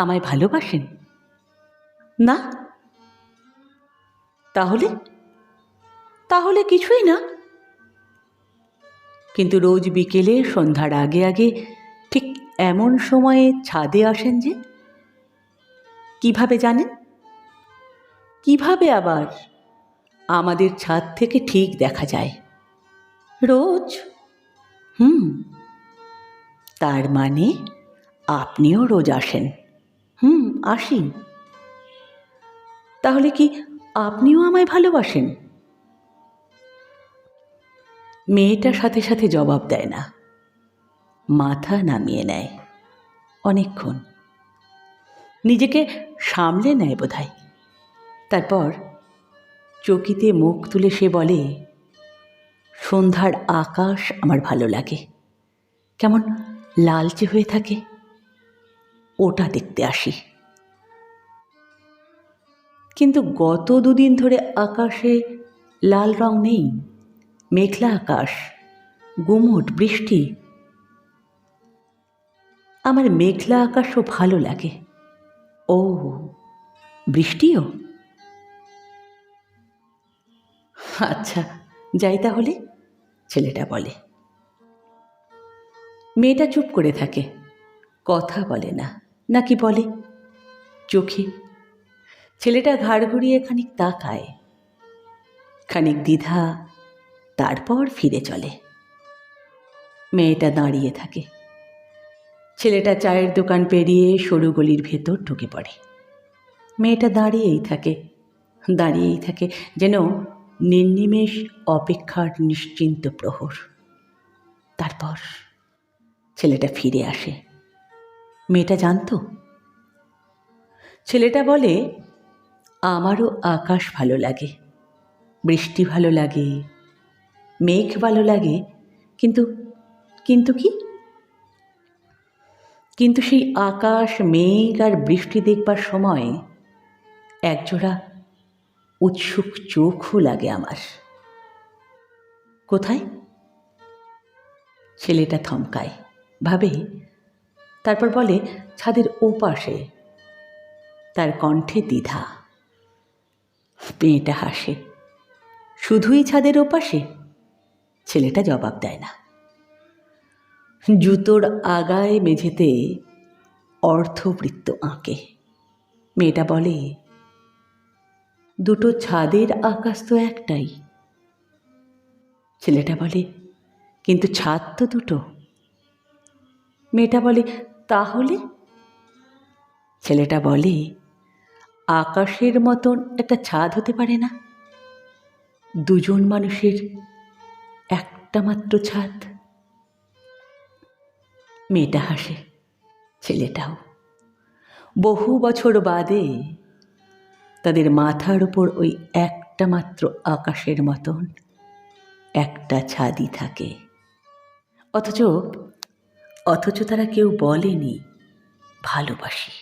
আমায় ভালোবাসেন? না। তাহলে? তাহলে কিছুই না। কিন্তু রোজ বিকেলে, সন্ধ্যার আগে আগে, ঠিক এমন সময়ে ছাদে আসেন যে? কীভাবে জানেন? কীভাবে আবার আমাদের ছাদ থেকে ঠিক দেখা যায়? রোজ? হুম। তার মানে আপনিও রোজ আসেন। আসি তাহলে কি আপনিও আমায় ভালোবাসেন? মেয়েটা সাথে সাথে জবাব দেয় না। মাথা নামিয়ে নেয় অনেকক্ষণ। নিজেকে সামলে নেয় বোধহয়। তারপর চকিতে মুখ তুলে সে বলে, সন্ধ্যার আকাশ আমার ভালো লাগে। কেমন লালচে হয়ে থাকে। ওটা দেখতে আসি। কিন্তু গত দুদিন ধরে আকাশে লাল রং নেই, মেঘলা আকাশ, গুমট বৃষ্টি। আমার মেঘলা আকাশও ভালো লাগে। ও, বৃষ্টিও? আচ্ছা যাই তাহলে, ছেলেটা বলে। মেয়েটা চুপ করে থাকে, কথা বলে না, নাকি বলে, চোখে ছেলেটা ঘাড় ঘুরিয়ে খানিক তাকায়। খানিক দ্বিধা, তারপর ফিরে চলে। মেয়েটা দাঁড়িয়ে থাকে। ছেলেটা চায়ের দোকান পেরিয়ে সরু গলির ভেতর ঢুকে পড়ে। মেয়েটা দাঁড়িয়েই থাকে দাঁড়িয়েই থাকে যেন নির্নিমেষ, অপেক্ষার, নিশ্চিন্ত প্রহর। তারপর ছেলেটা ফিরে আসে। মেয়েটা জানতো? ছেলেটা বলে আমারও আকাশ ভালো লাগে, বৃষ্টি ভালো লাগে, মেঘ ভালো লাগে, কিন্তু কিন্তু কি? কিন্তু সেই আকাশ, মেঘ আর বৃষ্টি দেখবার সময় একজোড়া উৎসুক চোখও লাগে আমার। কোথায়? ছেলেটা থমকায়, ভাবে, তারপর বলে, ছাদের ওপাশে, তার কণ্ঠে দ্বিধা। মেয়েটা হাসে। শুধুই ছাদের ওপাশে ছেলেটা জবাব দেয় না। জুতোর আগায় মেঝেতে অর্ধবৃত্ত আঁকে। মেয়েটা বলে, দুটো ছাদের আকাশ তো একটাই। ছেলেটা বলে, কিন্তু ছাদ তো দুটো। মেয়েটা বলে, তাহলে? ছেলেটা বলে আকাশের মতন একটা ছাদ হতে পারে না? দুজন মানুষের একটা মাত্র ছাদ। মেয়েটা হাসে, ছেলেটাও। বহু বছর বাদে তাদের মাথার উপর ওই একটা মাত্র আকাশের মতন একটা ছাদই থাকে। অথচ অথচ তারা কেউ বলেনি ভালোবাসি।